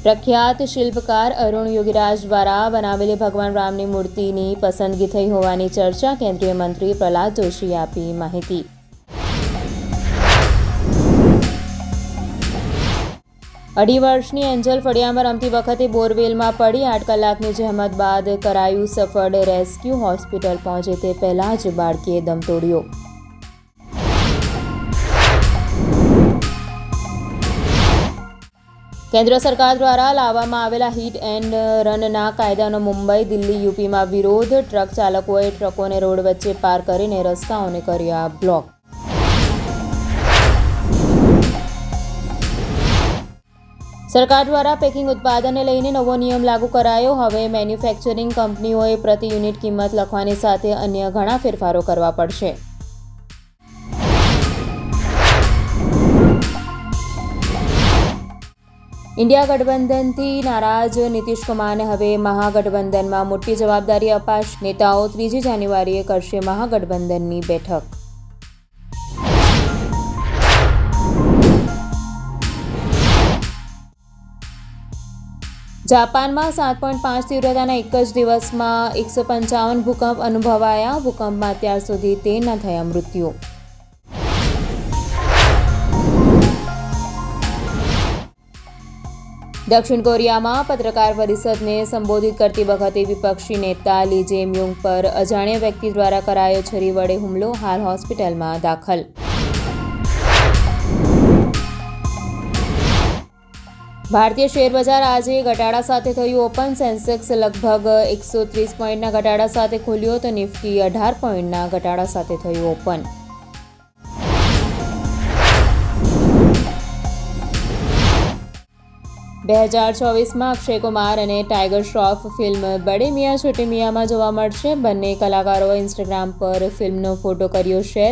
પ્રખ્યાત શિલ્પકાર અરુણ યોગીરાજ દ્વારા બનાવેલી ભગવાન રામની મૂર્તિની પસંદગી થઈ હોવાની ચર્ચા કેન્દ્રીય મંત્રી પ્રહલાદ જોશીએ આપી માહિતી. અઢી વર્ષની એન્જલ ફળિયામાં રમતી વખતે બોરવેલમાં પડી આઠ કલાકની જહેમત બાદ કરાયું સફળ રેસ્ક્યુ હોસ્પિટલ પહોંચે તે પહેલાં જ બાળકીએ દમ તોડ્યો. કેન્દ્ર સરકાર દ્વારા લાવવામાં આવેલા હિટ એન્ડ રનના કાયદાનો મુંબઈ, દિલ્હી, યુપીમાં વિરોધ. ટ્રક ચાલકોએ ટ્રકોને રોડ વચ્ચે પાર કરીને રસ્તાઓને કર્યા બ્લોક. સરકાર દ્વારા પેકિંગ ઉત્પાદનને લઈને નવો નિયમ લાગુ કરાયો. હવે મેન્યુફેક્ચરિંગ કંપનીઓએ પ્રતિ યુનિટ કિંમત લખવાની સાથે અન્ય ઘણા ફેરફારો કરવા પડશે. ઇન્ડિયા ગઠબંધનથી નારાજ નીતિશ કુમારને હવે મહાગઠબંધનમાં મોટી જવાબદારી અપાશે. નેતાઓ ત્રીજી જાન્યુઆરીએ કરશે મહાગઠબંધનની બેઠક. જાપાનમાં સાત પોઈન્ટ પાંચ તીવ્રતાના એક જ દિવસમાં એકસો પંચાવન ભૂકંપ અનુભવાયા. ભૂકંપમાં અત્યાર સુધી તેરના થયા મૃત્યુ. દક્ષિણ કોરિયામાં પત્રકાર પરિષદને સંબોધિત કરતી વખતે વિપક્ષી નેતા લી જેમયુંગ પર અજાણ્યા વ્યક્તિ દ્વારા કરાયો છરી વડે હુમલો, હાલ હોસ્પિટલમાં દાખલ. ભારતીય શેરબજાર આજે ઘટાડા સાથે થયું ઓપન. સેન્સેક્સ લગભગ એકસો ત્રીસ પોઈન્ટના ઘટાડા સાથે ખુલ્યો તો નિફ્ટી અઢાર પોઈન્ટના ઘટાડા સાથે થયું ઓપન. બે હજાર ચોવીસમાં અક્ષય કુમાર અને ટાઈગર શ્રોફ ફિલ્મ બડે મિયા છોટે મિયામાં જોવા મળશે. બંને કલાકારોએ ઇન્સ્ટાગ્રામ પર ફિલ્મનો ફોટો કર્યો શેર.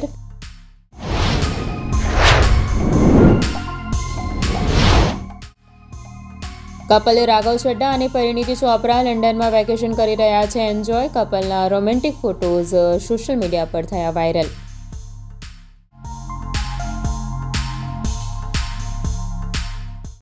કપલે રાઘવ ચડ્ડા અને પરિણીતિ ચોપરા લંડનમાં વેકેશન કરી રહ્યા છે. એન્જોય કપલના રોમેન્ટિક ફોટોઝ સોશિયલ મીડિયા પર થયા વાયરલ.